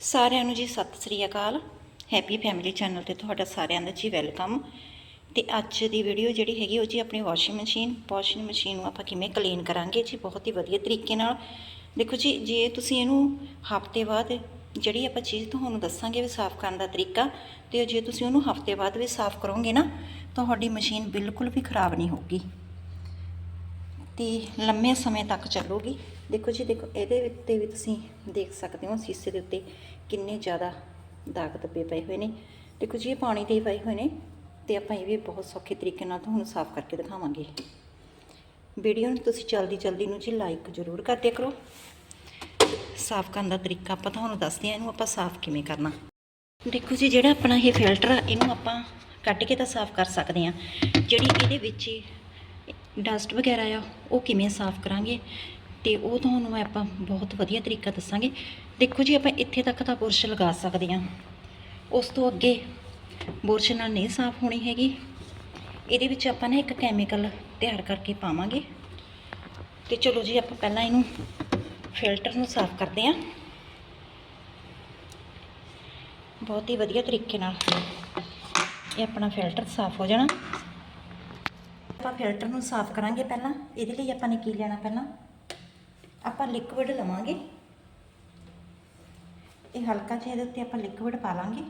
ਸਾਰਿਆਂ ਨੂੰ ਜੀ ਸਤਿ ਸ੍ਰੀ ਅਕਾਲ। ਹੈਪੀ ਫੈਮਿਲੀ ਚੈਨਲ ਤੇ ਤੁਹਾਡਾ ਸਾਰਿਆਂ ਦਾ ਜੀ ਵੈਲਕਮ ਤੇ ਅੱਜ ਦੀ ਵੀਡੀਓ ਜਿਹੜੀ ਹੈਗੀ ਉਹ ਜੀ ਆਪਣੀ ਵਾਸ਼ਿੰਗ ਮਸ਼ੀਨ ਵਾਸ਼ਿੰਗ ਮਸ਼ੀਨ ਨੂੰ ਆਪਾਂ ਕਿਵੇਂ ਕਲੀਨ ਕਰਾਂਗੇ ਜੀ, ਬਹੁਤ ਹੀ ਵਧੀਆ ਤਰੀਕੇ ਨਾਲ। ਦੇਖੋ ਜੀ, ਜੇ ਤੁਸੀਂ ਇਹਨੂੰ ਹਫ਼ਤੇ ਬਾਅਦ ਜਿਹੜੀ ਆਪਾਂ ਚੀਜ਼ ਤੁਹਾਨੂੰ ਦੱਸਾਂਗੇ ਵੀ ਸਾਫ਼ ਕਰਨ ਦਾ ਤਰੀਕਾ, ਤੇ ਜੇ ਤੁਸੀਂ ਉਹਨੂੰ ਹਫ਼ਤੇ ਬਾਅਦ ਵੀ ਸਾਫ਼ ਕਰੋਗੇ ਨਾ, ਤੁਹਾਡੀ ਮਸ਼ੀਨ ਬਿਲਕੁਲ ਵੀ ਖਰਾਬ ਨਹੀਂ ਹੋਊਗੀ। ਤੇ ਲੰਮੇ ਸਮੇਂ ਤੱਕ ਚੱਲੂਗੀ। ਦੇਖੋ ਜੀ, ਦੇਖੋ, ਇਹਦੇ ਉੱਤੇ ਵੀ ਤੁਸੀਂ ਦੇਖ ਸਕਦੇ ਹੋ ਸ਼ੀਸ਼ੇ ਦੇ ਉੱਤੇ ਕਿੰਨੇ ਜ਼ਿਆਦਾ ਦਾਗ ਧੱਬੇ ਪਏ ਹੋਏ ਨੇ। ਦੇਖੋ ਜੀ, ਇਹ ਪਾਣੀ ਦੇ ਪਏ ਹੋਏ ਨੇ ਤੇ ਆਪਾਂ ਇਹ ਵੀ ਬਹੁਤ ਸੌਖੇ ਤਰੀਕੇ ਨਾਲ ਤੁਹਾਨੂੰ ਸਾਫ਼ ਕਰਕੇ ਦਿਖਾਵਾਂਗੇ। ਵੀਡੀਓ ਨੂੰ ਤੁਸੀਂ ਜਲਦੀ ਜਲਦੀ ਨੂੰ ਜੀ ਲਾਈਕ ਜ਼ਰੂਰ ਕਰ ਦਿਆ ਕਰੋ। ਸਾਫ਼ ਕਰਨ ਦਾ ਤਰੀਕਾ ਆਪਾਂ ਤੁਹਾਨੂੰ ਦੱਸਦੇ ਹਾਂ, ਇਹਨੂੰ ਆਪਾਂ ਸਾਫ਼ ਕਿਵੇਂ ਕਰਨਾ। ਦੇਖੋ ਜੀ, ਜਿਹੜਾ ਆਪਣਾ ਇਹ ਫਿਲਟਰ ਆ, ਇਹਨੂੰ ਆਪਾਂ ਕੱਢ ਕੇ ਤਾਂ ਸਾਫ਼ ਕਰ ਸਕਦੇ ਹਾਂ। ਜਿਹੜੀ ਇਹਦੇ ਵਿੱਚ ਡਸਟ ਵਗੈਰਾ ਆ, ਉਹ ਕਿਵੇਂ ਸਾਫ਼ ਕਰਾਂਗੇ ਤੇ ਉਹ ਤੁਹਾਨੂੰ ਮੈਂ ਆਪਾਂ ਬਹੁਤ ਵਧੀਆ ਤਰੀਕਾ ਦੱਸਾਂਗੇ। ਦੇਖੋ ਜੀ, ਆਪਾਂ ਇੱਥੇ ਤੱਕ ਤਾਂ ਬੁਰਸ਼ ਲਗਾ ਸਕਦੇ ਹਾਂ। ਉਸ ਤੋਂ ਅੱਗੇ ਬੁਰਸ਼ ਨਾਲ ਨਹੀਂ ਸਾਫ਼ ਹੋਣੀ ਹੈਗੀ। ਇਹਦੇ ਵਿੱਚ ਆਪਾਂ ਨਾ ਇੱਕ ਕੈਮੀਕਲ ਤਿਆਰ ਕਰਕੇ ਪਾਵਾਂਗੇ। ਤੇ ਚਲੋ ਜੀ, ਆਪਾਂ ਪਹਿਲਾਂ ਇਹਨੂੰ ਫਿਲਟਰ ਨੂੰ ਸਾਫ਼ ਕਰਦੇ ਹਾਂ। ਬਹੁਤ ਹੀ ਵਧੀਆ ਤਰੀਕੇ ਨਾਲ ਇਹ ਆਪਣਾ ਫਿਲਟਰ ਸਾਫ਼ ਹੋ ਜਾਣਾ। ਆਪਾਂ ਫਿਲਟਰ ਨੂੰ ਸਾਫ਼ ਕਰਾਂਗੇ ਪਹਿਲਾਂ। ਇਹਦੇ ਲਈ ਆਪਾਂ ਨੇ ਕੀ ਲੈਣਾ ਪਹਿਲਾਂ? ਆਪਾਂ ਲਿਕੁਇਡ ਲਵਾਂਗੇ। ਇਹ ਹਲਕਾ ਜਿਹਾ ਇਹਦੇ ਉੱਤੇ ਆਪਾਂ ਲਿਕੁਇਡ ਪਾ ਲਾਂਗੇ।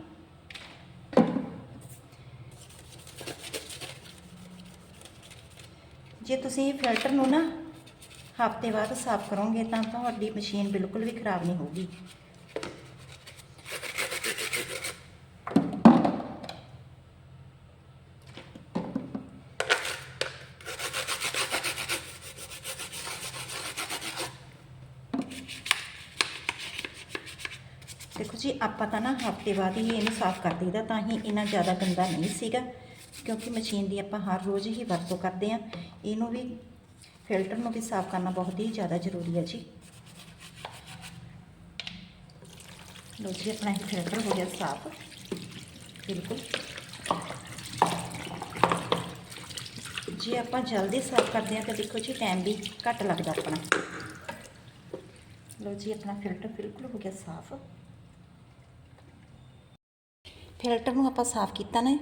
ਜੇ ਤੁਸੀਂ ਫਿਲਟਰ ਨੂੰ ਨਾ ਹਫ਼ਤੇ ਬਾਅਦ ਸਾਫ਼ ਕਰੋਗੇ ਤਾਂ ਤੁਹਾਡੀ ਮਸ਼ੀਨ ਬਿਲਕੁਲ ਵੀ ਖਰਾਬ ਨਹੀਂ ਹੋਊਗੀ। ਦੇਖੋ ਜੀ, ਆਪਾਂ ਤਾਂ ਨਾ ਹਫ਼ਤੇ ਬਾਅਦ ਹੀ ਇਹਨੂੰ ਸਾਫ਼ ਕਰ ਦਈਦਾ, ਤਾਂ ਹੀ ਇੰਨਾ ਜ਼ਿਆਦਾ ਗੰਦਾ ਨਹੀਂ ਸੀਗਾ, ਕਿਉਂਕਿ ਮਸ਼ੀਨ ਦੀ ਆਪਾਂ ਹਰ ਰੋਜ਼ ਹੀ ਵਰਤੋਂ ਕਰਦੇ ਆ ਇਹਨੂੰ ਵੀ, ਫਿਲਟਰ ਨੂੰ ਵੀ ਸਾਫ਼ ਕਰਨਾ ਬਹੁਤ ਹੀ ਜ਼ਿਆਦਾ ਜ਼ਰੂਰੀ ਹੈ ਜੀ। ਲੋ ਜੀ, ਆਪਣਾ ਇਹ ਫਿਲਟਰ ਹੋ ਗਿਆ ਸਾਫ਼। ਬਿਲਕੁਲ। ਜੇ ਆਪਾਂ ਜਲਦੀ ਸਾਫ਼ ਕਰਦੇ ਆ ਤਾਂ ਦੇਖੋ ਜੀ ਟਾਈਮ ਵੀ ਘੱਟ ਲੱਗਦਾ ਆਪਣਾ। ਲੋ ਜੀ, ਆਪਣਾ ਫਿਲਟਰ ਬਿਲਕੁਲ ਹੋ ਗਿਆ ਸਾਫ਼। ਫਿਲਟਰ ਨੂੰ ਆਪਾਂ ਸਾਫ਼ ਕੀਤਾ ਨਾ,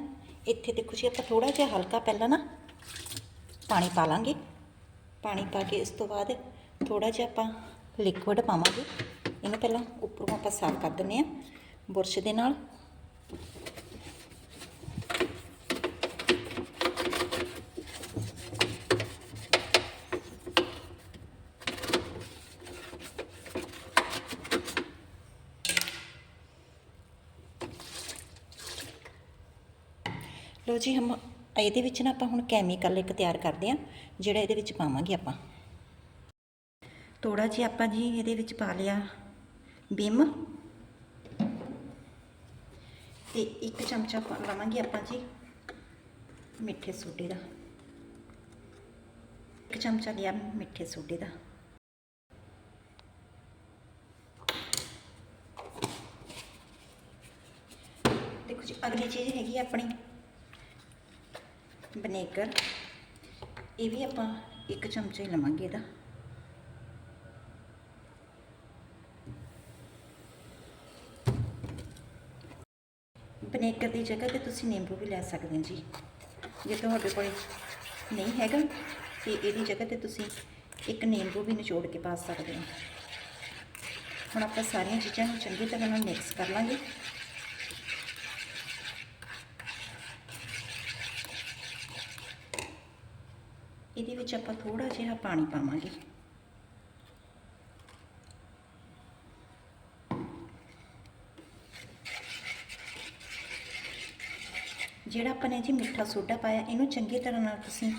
ਇੱਥੇ ਦੇਖੋ ਜੀ ਆਪਾਂ ਥੋੜਾ ਜਿਹਾ ਹਲਕਾ ਪਹਿਲਾਂ ਨਾ ਪਾਣੀ ਪਾ ਲਾਂਗੇ। ਪਾਣੀ ਪਾ ਕੇ ਇਸ ਤੋਂ ਬਾਅਦ ਥੋੜਾ ਜਿਹਾ ਆਪਾਂ ਲਿਕੁਇਡ ਪਾਵਾਂਗੇ। ਇਹਨੂੰ ਪਹਿਲਾਂ ਉੱਪਰੋਂ ਆਪਾਂ ਸਾਫ਼ ਕਰ ਦਿੰਨੇ ਆ ਬੁਰਸ਼ ਦੇ ਨਾਲ। ਲੋ ਜੀ, ਹਮ ਇਹਦੇ ਵਿੱਚ ਨਾ ਆਪਾਂ ਹੁਣ ਕੈਮੀਕਲ ਇੱਕ ਤਿਆਰ ਕਰਦੇ ਆ ਜਿਹੜਾ ਇਹਦੇ ਵਿੱਚ ਪਾਵਾਂਗੇ ਆਪਾਂ। ਥੋੜਾ ਜਿਹਾ ਆਪਾਂ ਜੀ ਇਹਦੇ ਵਿੱਚ ਪਾ ਲਿਆ ਬਿਮ। ਤੇ ਇੱਕ ਚਮਚਾ ਪਾ ਆਪਾਂ ਜੀ ਮਿੱਠੇ ਸੋਡੇ ਦਾ। ਇੱਕ ਚਮਚਾ ਲਿਆ ਮਿੱਠੇ ਸੋਡੇ ਦਾ। ਦੇਖੋ ਜੀ, ਅਗਲੀ ਚੀਜ਼ ਹੈਗੀ ਆ ਆਪਣੀ। ਵਿਨੇਗਰ ਇਹ ਵੀ ਆਪਾਂ ਇੱਕ ਚਮਚਾ ਹੀ ਲਵਾਂਗੇ ਇਹਦਾ। ਵਿਨੇਗਰ ਦੀ ਜਗ੍ਹਾ ਤੇ ਤੁਸੀਂ ਨਿੰਬੂ ਵੀ ਲੈ ਸਕਦੇ ਹੋ ਜੀ। ਜੇ ਤੁਹਾਡੇ ਕੋਲ ਨਹੀਂ ਹੈਗਾ, ਤੇ ਇਹਦੀ ਜਗ੍ਹਾ ਤੇ ਤੁਸੀਂ ਇੱਕ ਨਿੰਬੂ ਵੀ ਨਿਚੋੜ ਕੇ ਪਾ ਸਕਦੇ ਹੋ। ਹੁਣ ਆਪਾਂ ਸਾਰੀਆਂ ਚੀਜ਼ਾਂ ਨੂੰ ਚੰਗੀ ਤਰ੍ਹਾਂ ਨਾਲ ਮਿਕਸ ਕਰ ਲਾਂਗੇ। ਇਹਦੇ ਵਿੱਚ ਆਪਾਂ ਥੋੜਾ ਜਿਹਾ ਪਾਣੀ ਪਾਵਾਂਗੇ। ਜਿਹੜਾ ਆਪਾਂ ਨੇ ਜੀ ਮਿੱਠਾ ਸੋਡਾ ਪਾਇਆ, ਇਹਨੂੰ ਚੰਗੀ ਤਰ੍ਹਾਂ ਨਾਲ ਤੁਸੀਂ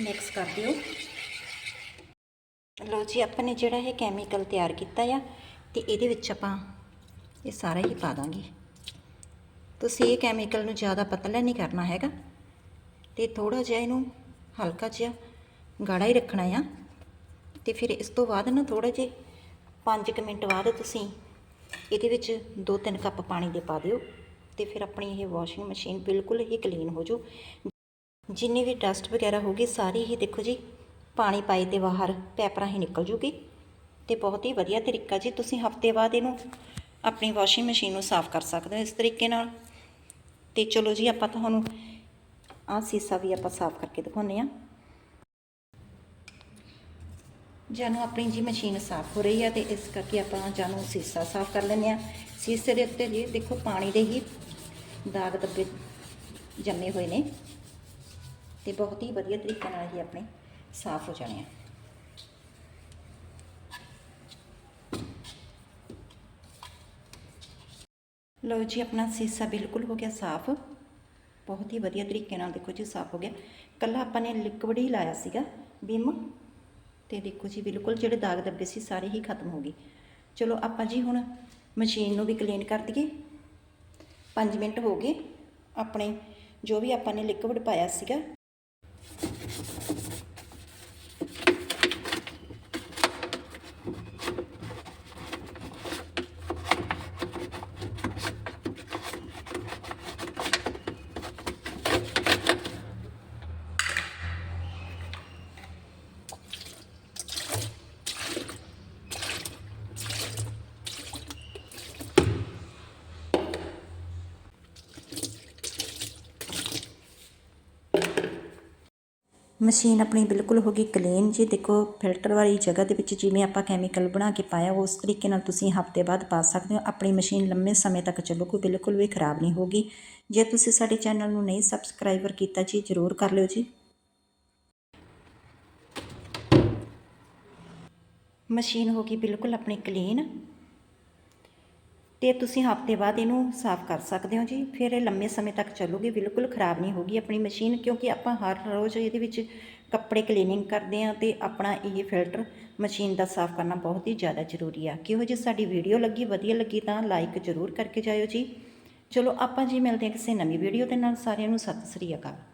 ਮਿਕਸ ਕਰ ਦਿਓ। ਲੋ ਜੀ, ਆਪਾਂ ਨੇ ਜਿਹੜਾ ਇਹ ਕੈਮੀਕਲ ਤਿਆਰ ਕੀਤਾ ਆ, ਤੇ ਇਹਦੇ ਵਿੱਚ ਆਪਾਂ ਇਹ ਸਾਰਾ ਹੀ ਪਾ ਦਾਂਗੇ। ਤੁਸੀਂ ਇਹ ਕੈਮੀਕਲ ਨੂੰ ਜ਼ਿਆਦਾ ਪਤਲਾ ਨਹੀਂ ਕਰਨਾ ਹੈਗਾ, ਤੇ ਥੋੜਾ ਜਿਹਾ ਇਹਨੂੰ ਹਲਕਾ ਜਿਹਾ ਗਾੜਾ ਹੀ ਰੱਖਣਾ ਆ। ਤੇ ਫਿਰ ਇਸ ਤੋਂ ਬਾਅਦ ਨਾ ਥੋੜਾ ਜਿਹਾ 5 ਮਿੰਟ ਬਾਅਦ ਤੁਸੀਂ ਇਹਦੇ ਵਿੱਚ 2-3 ਕੱਪ ਪਾਣੀ ਦੇ ਪਾ ਦਿਓ ਤੇ ਫਿਰ ਆਪਣੀ ਇਹ ਵਾਸ਼ਿੰਗ ਮਸ਼ੀਨ ਬਿਲਕੁਲ ਹੀ ਕਲੀਨ ਹੋ ਜੂ ਜਿੰਨੀ ਵੀ ਡਸਟ ਵਗੈਰਾ ਹੋਗੀ ਸਾਰੀ ਹੀ ਦੇਖੋ ਜੀ ਪਾਣੀ ਪਾਈ ਤੇ ਬਾਹਰ ਪੈਪਰਾਂ ਹੀ ਨਿਕਲ ਜੂਗੀ। ਤੇ ਬਹੁਤ ਹੀ ਵਧੀਆ ਤਰੀਕਾ ਜੀ ਤੁਸੀਂ ਹਫ਼ਤੇ ਬਾਅਦ ਇਹਨੂੰ ਆਪਣੀ ਵਾਸ਼ਿੰਗ ਮਸ਼ੀਨ ਨੂੰ ਸਾਫ਼ ਕਰ ਸਕਦੇ ਹੋ ਇਸ ਤਰੀਕੇ ਨਾਲ। ਤੇ ਚਲੋ ਜੀ ਆਪਾਂ ਤੁਹਾਨੂੰ ਆਹ ਸੀਸਾ ਵੀ ਆਪਾਂ ਸਾਫ਼ ਕਰਕੇ ਦਿਖਾਉਂਦੇ ਆ ਜਾਨੂੰ ਆਪਣੀ ਜੀ ਮਸ਼ੀਨ ਸਾਫ਼ ਹੋ ਰਹੀ ਹੈ ਤੇ ਇਸ ਕਰਕੇ ਆਪਾਂ ਜਾਨੂੰ ਸੀਸਾ ਸਾਫ਼ ਕਰ ਲੈਂਦੇ ਆ। ਸੀਸੇ ਦੇ ਉੱਤੇ ਜੀ ਦੇਖੋ ਪਾਣੀ ਦੇ ਹੀ ਦਾਗ ਦੱਬੇ ਜੰਮੇ ਹੋਏ ਨੇ ਤੇ ਬਹੁਤ ਹੀ ਵਧੀਆ ਤਰੀਕੇ ਨਾਲ ਹੀ ਆਪਣੇ ਸਾਫ਼ ਹੋ ਜਾਣੇ ਆ। ਲਓ ਜੀ ਆਪਣਾ ਸੀਸਾ ਬਿਲਕੁਲ ਹੋ ਗਿਆ ਸਾਫ਼। ਬਹੁਤ ਹੀ ਵਧੀਆ ਤਰੀਕੇ ਨਾਲ ਦੇਖੋ ਜੀ ਸਾਫ਼ ਹੋ ਗਿਆ। ਕੱਲਾ ਆਪਾਂ ਨੇ ਲਿਕਵਿਡ ਹੀ ਲਾਇਆ ਸੀਗਾ, ਬਿਮ। ਤੇ ਦੇਖੋ ਜੀ, ਬਿਲਕੁਲ ਜਿਹੜੇ ਦਾਗ ਦੱਬੇ ਸੀ, ਸਾਰੇ ਹੀ ਖਤਮ ਹੋ ਗਏ। ਚਲੋ ਆਪਾਂ ਜੀ ਹੁਣ ਮਸ਼ੀਨ ਨੂੰ ਵੀ ਕਲੀਨ ਕਰ ਦਈਏ। 5 ਮਿੰਟ ਹੋ ਗਏ। ਆਪਣੇ ਜੋ ਵੀ ਆਪਾਂ ਨੇ ਲਿਕਵਿਡ ਪਾਇਆ ਸੀਗਾ ਮਸ਼ੀਨ ਆਪਣੀ ਬਿਲਕੁਲ ਹੋ ਗਈ ਕਲੀਨ ਜੀ। ਦੇਖੋ ਫਿਲਟਰ ਵਾਲੀ ਜਗ੍ਹਾ ਦੇ ਵਿੱਚ ਜਿਵੇਂ ਆਪਾਂ ਕੈਮੀਕਲ ਬਣਾ ਕੇ ਪਾਇਆ, ਉਸ ਤਰੀਕੇ ਨਾਲ ਤੁਸੀਂ ਹਫ਼ਤੇ ਬਾਅਦ ਪਾ ਸਕਦੇ ਹੋ। ਆਪਣੀ ਮਸ਼ੀਨ ਲੰਮੇ ਸਮੇਂ ਤੱਕ ਚੱਲੂਗੀ, ਬਿਲਕੁਲ ਵੀ ਖਰਾਬ ਨਹੀਂ ਹੋਗੀ ਜੇ ਤੁਸੀਂ ਸਾਡੇ ਚੈਨਲ ਨੂੰ ਨਹੀਂ ਸਬਸਕ੍ਰਾਈਬਰ ਕੀਤਾ ਜੀ, ਜ਼ਰੂਰ ਕਰ ਲਿਓ ਜੀ। ਮਸ਼ੀਨ ਹੋ ਗਈ ਬਿਲਕੁਲ ਆਪਣੀ ਕਲੀਨ ਤੇ ਤੁਸੀਂ ਹਫ਼ਤੇ ਬਾਅਦ ਇਹਨੂੰ ਸਾਫ਼ ਕਰ ਸਕਦੇ ਹੋ ਜੀ। ਫਿਰ ਇਹ ਲੰਮੇ ਸਮੇਂ ਤੱਕ ਚੱਲੂਗੀ, ਬਿਲਕੁਲ ਖਰਾਬ ਨਹੀਂ ਹੋਗੀ ਆਪਣੀ ਮਸ਼ੀਨ, ਕਿਉਂਕਿ ਆਪਾਂ ਹਰ ਰੋਜ਼ ਇਹਦੇ ਵਿੱਚ ਕੱਪੜੇ ਕਲੀਨਿੰਗ ਕਰਦੇ ਹਾਂ ਤੇ ਆਪਣਾ ਇਹ ਫਿਲਟਰ ਮਸ਼ੀਨ ਦਾ ਸਾਫ਼ ਕਰਨਾ ਬਹੁਤ ਹੀ ਜ਼ਿਆਦਾ ਜ਼ਰੂਰੀ ਆ। ਕਿਹੋ ਜੇ ਸਾਡੀ ਵੀਡੀਓ ਲੱਗੀ, ਵਧੀਆ ਲੱਗੀ ਤਾਂ ਲਾਈਕ ਜ਼ਰੂਰ ਕਰਕੇ ਜਾਇਓ ਜੀ। ਚਲੋ ਆਪਾਂ ਜੀ ਮਿਲਦੇ ਹਾਂ ਕਿਸੇ ਨਵੀਂ ਵੀਡੀਓ ਦੇ ਨਾਲ। ਸਾਰਿਆਂ ਨੂੰ ਸਤਿ ਸ੍ਰੀ ਅਕਾਲ।